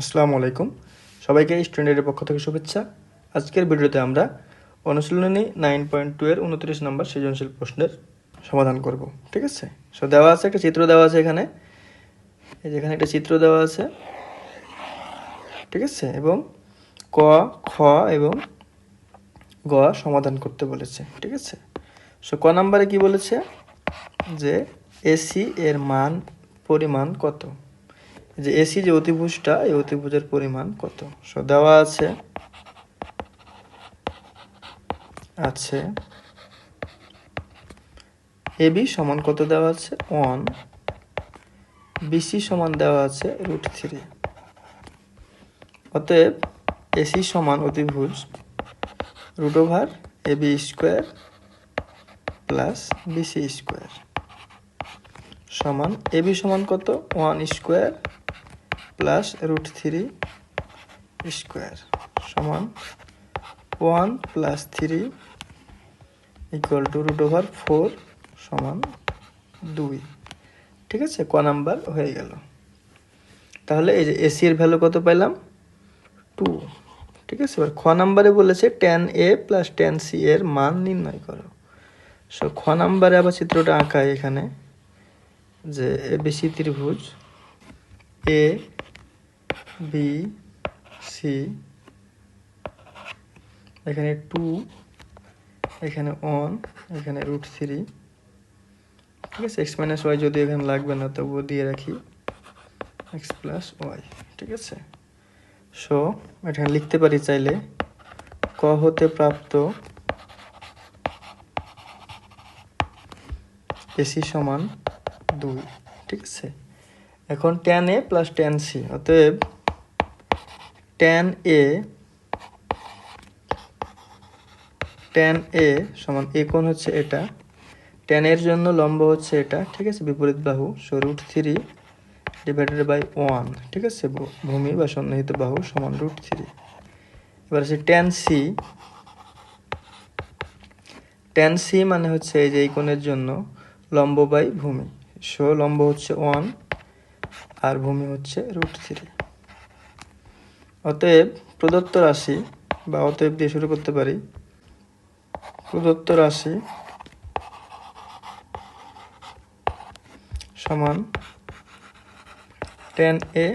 আসসালামু আলাইকুম। সবাইকে স্টুডেন্টের পক্ষ থেকে শুভেচ্ছা। আজকের ভিডিওতে আমরা অনুশীলনী নাইন পয়েন্ট টু এর উনত্রিশ নম্বর সৃজনশীল প্রশ্নের সমাধান করব, ঠিক আছে? সো দেওয়া আছে একটা চিত্র দেওয়া আছে এখানে। এই যেখানে একটা চিত্র দেওয়া আছে, ঠিক আছে? এবং ক, খ এবং গ সমাধান করতে বলেছে, ঠিক আছে? সো ক নাম্বারে কি বলেছে? যে এসি এর মান, পরিমাণ কত? যে এসি যে অতিভুজটা, এই অতিভুজের পরিমাণ কত? সো দেওয়া আছে আছে এবি সমান কত দেওয়া আছে? ওয়ান বিসি সমান দেওয়া আছে রুট থ্রি অতএব এসি সমান অতিভুজ root over AB square plus BC square সমান এবি সমান কত? One square plus root three square সমান one plus three equal to root over four সমান দুই। ঠিক আছে? ক নাম্বার হয়ে গেল। তাহলে এই যে এসি এর ভ্যালু কত পেলাম টু ঠিক আছে? এবার খ নাম্বারে বলেছে tan A plus tan C এর মান নির্ণয় করো। সো খ নাম্বারে আবার চিত্রটা আঁকায় এখানে, যে এবিসি ত্রিভুজ এ বি সি এখানে টু এখানে অন এখানে রুট থ্রি ঠিক আছে এক্স মাইনাস ওয়াই যদি এখানে লাগবে না, তবুও দিয়ে রাখি। এক্স প্লাস ওয়াই ঠিক আছে? সো এখানে লিখতে পারি চাইলে, ক হতে প্রাপ্ত এসি সমান দুই, ঠিক আছে? এখন tan A plus tan C অতএব টেন এ টেন এ সমান এ কোণ হচ্ছে এটা। টেন এর জন্য লম্ব হচ্ছে এটা, ঠিক আছে? বিপরীত বাহু so root three divided by one ঠিক আছে? ভূমি বা সন্নিহিত বাহু সমান রুট থ্রি এবার আছে টেন সি টেন সি মানে হচ্ছে এই যে এই কোণের জন্য লম্ব বাই ভূমি। সো লম্ব হচ্ছে ওয়ান আর ভূমি হচ্ছে রুট থ্রি অতএব প্রদত্ত রাশি বা অতএব দিয়ে শুরু করতে পারি। প্রদত্ত রাশি সমান tan A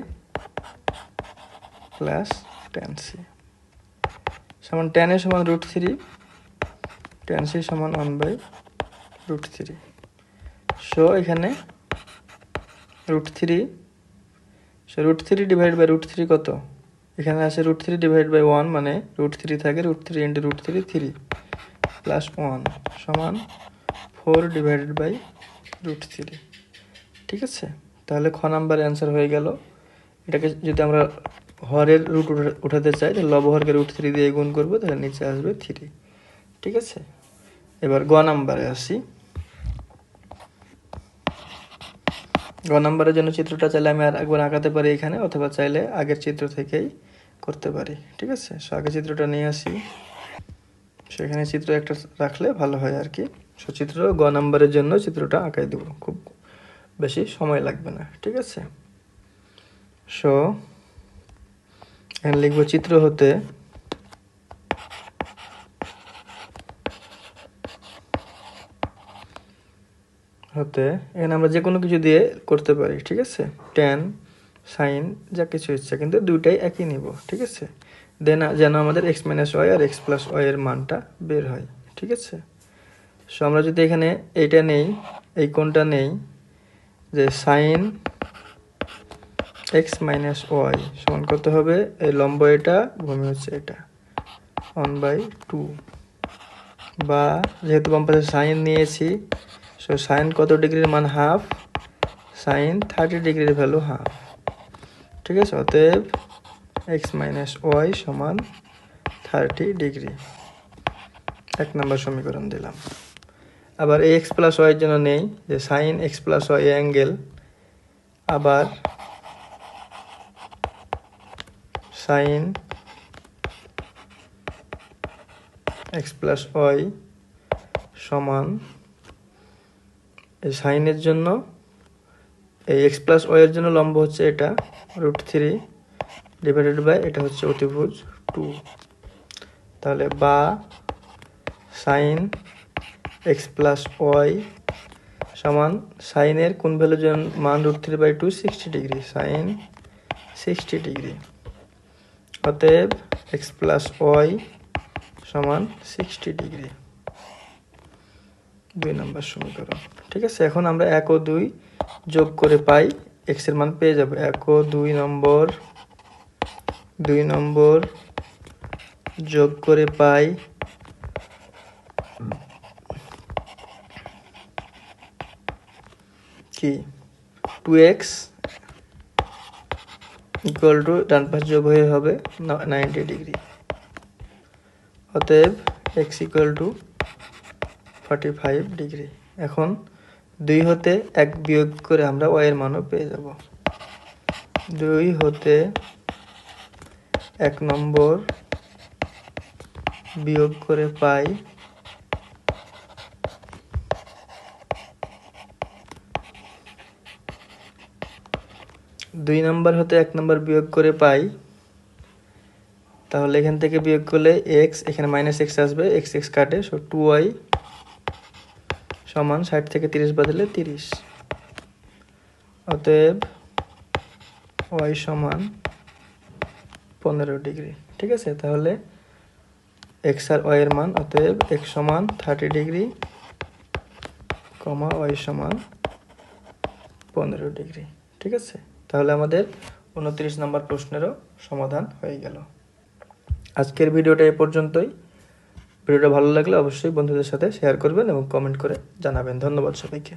plus tan C সমান টেন এ সমান রুট থ্রি টেন সি সমান one by root three so এখানে root three so root three divide by root three কত? এখানে আছে root three divide by one মানে রুট থ্রি থাকে root three into root three three plus one সমান four divided by root three ঠিক আছে? তাহলে খ নাম্বার অ্যান্সার হয়ে গেল। এটাকে যদি আমরা হরের রুট উঠাতে চাই, তাহলে লবহরকে রুট থ্রি দিয়ে গুণ করব, তাহলে নিচে আসবে থ্রি ঠিক আছে? এবার গ নাম্বারে আসি। গ নাম্বারের জন্য চিত্রটা চাইলে আমি আর একবার আঁকাতে পারি এখানে, অথবা চাইলে আগের চিত্র থেকেই করতে পারি, ঠিক আছে? সো আগের চিত্রটা নিয়ে আসি। সেখানে চিত্র একটা রাখলে ভালো হয় আর কি। সো চিত্র গ নাম্বারের জন্য চিত্রটা আঁকাই দেবো। খুব বেশি সময় লাগবে না, ঠিক আছে? সো এখানে লিখব, চিত্র হতে হতে, এখানে আমরা যে কোনো কিছু দিয়ে করতে পারি, ঠিক আছে? টেন সাইন যা কিছু ইচ্ছা, কিন্তু দুইটাই একই নিব, ঠিক আছে? দেন যেন আমাদের এক্স মাইনাস ওয়াই আর এক্স প্লাস ওয়াই এর মানটা বের হয়, ঠিক আছে? সো আমরা যদি এখানে এইটা নেই, এই কোনটা নেই, যে সাইন এক্স মাইনাস ওয়াই সমান করতে হবে, এই লম্ব এটা, ভূমি হচ্ছে এটা ওয়ান বাই টু বা, যেহেতু বাম পাশে সাইন নিয়েছি সো সাইন কত ডিগ্রির মান হাফ সাইন থার্টি ডিগ্রির ভ্যালু হাফ ঠিক আছে? অতএব এক্স মাইনাস ওয়াই সমান থার্টি ডিগ্রি। এক নম্বর সমীকরণ দিলাম। আবার এই এক্স প্লাস ওয়াইয়ের জন্য নেই, যে sine x plus y angle আবার সাইন এক্স প্লাস ওয়াই সমান এই সাইনের জন্য, এই এক্স প্লাস ওয়ের জন্য লম্ব হচ্ছে এটা রুট থ্রি ডিভাইডেড বাই এটা হচ্ছে অতিভুজ টু তাহলে বা সাইন এক্স প্লাস ওয়াই সমান সাইনের কোন জন্য মান root three by two sixty degree sine sixty degree অতএব এক্স প্লাস ওয়াই সমান সিক্সটি ডিগ্রি দুই নম্বর সমীকরণ। ঠিক আছে, এখন আমরা এক ও দুই যোগ করে পাই এক্সের মান পেয়ে যাব। এক ও দুই নম্বর দুই নম্বর যোগ করে পাই কি? টু এক্স ইকুয়াল টু ডান পাশ যোগ হয়ে হবে নাইনটি ডিগ্রি অতএব x equal to forty five degree এখন দুই হতে এক বিয়োগ করে আমরা ওয়াই এর মানও পেয়ে যাব। দুই হতে এক নম্বর বিয়োগ করে পাই দুই নম্বর হতে এক নম্বর বিয়োগ করে পাই। তাহলে এখান থেকে বিয়োগ করলে এক্স এখানে মাইনাস এক্স আসবে এক্স এক্স কাটে সো টু ওয়াই সমান ষাট থেকে তিরিশ বাদলে তিরিশ। অতএব ওয়াই সমান পনেরো ডিগ্রি। ঠিক আছে? তাহলে এক্স আর ওয়াই এর মান, অতএব এক্স সমান থার্টি ডিগ্রি, কমা ওয়াই সমান পনেরো ডিগ্রি। ঠিক আছে? তাহলে আমাদের উনত্রিশ নম্বর প্রশ্নেরও সমাধান হয়ে গেল। আজকের ভিডিওটা এ পর্যন্তই। ভিডিওটা ভালো লাগলে অবশ্যই বন্ধুদের সাথে শেয়ার করবেন এবং কমেন্ট করে জানাবেন। ধন্যবাদ সবাইকে।